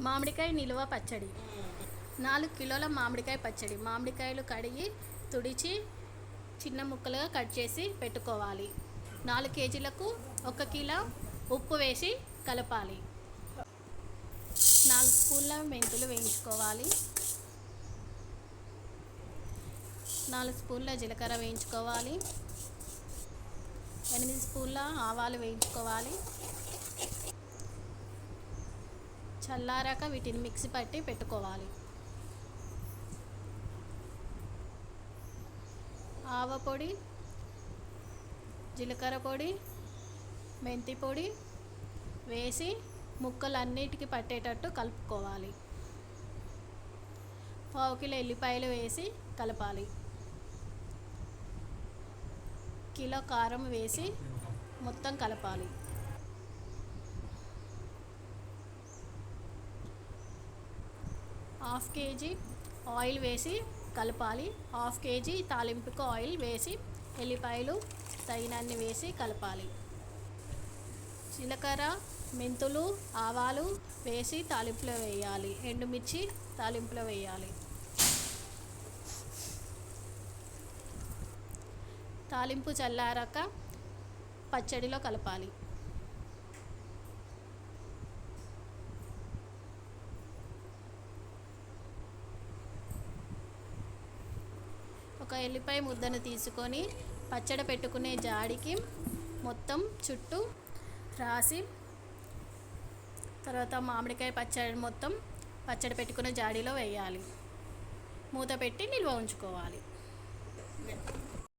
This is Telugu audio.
మామిడికాయ నిలువ పచ్చడి. నాలుగు కిలోల మామిడికాయ పచ్చడి. మామిడికాయలు కడిగి తుడిచి చిన్న ముక్కలుగా కట్ చేసి పెట్టుకోవాలి. నాలుగు కేజీలకు ఒక కిలో ఉప్పు వేసి కలపాలి. నాలుగు స్పూన్ల మెంతులు వేయించుకోవాలి. నాలుగు స్పూన్ల జీలకర్ర వేయించుకోవాలి. ఎనిమిది స్పూన్ల ఆవాలు వేయించుకోవాలి. చల్లారాక వీటిని మిక్సీ పట్టి పెట్టుకోవాలి. ఆవ పొడి జీలకర్ర పొడి మెంతి పొడి వేసి ముక్కలన్నిటికీ పట్టేటట్టు కలుపుకోవాలి. పావు కిలో ఎల్లిపాయలు వేసి కలపాలి. కిలో కారం వేసి మొత్తం కలపాలి. హాఫ్ కేజీ ఆయిల్ వేసి కలపాలి. హాఫ్ కేజీ తాలింపుకు ఆయిల్ వేసి ఎల్లిపాయలు తగినన్ని వేసి కలపాలి. జీలకర్ర మెంతులు ఆవాలు వేసి తాలింపులో వేయాలి. ఎండుమిర్చి తాలింపులో వేయాలి. తాలింపు చల్లారాక పచ్చడిలో కలపాలి. ఒక ఎల్లిపాయ ముద్దను తీసుకొని పచ్చడి పెట్టుకునే జాడికి మొత్తం చుట్టూ రాసి తర్వాత మామిడికాయ పచ్చడి మొత్తం పచ్చడి పెట్టుకునే జాడీలో వేయాలి. మూత పెట్టి నిల్వ ఉంచుకోవాలి.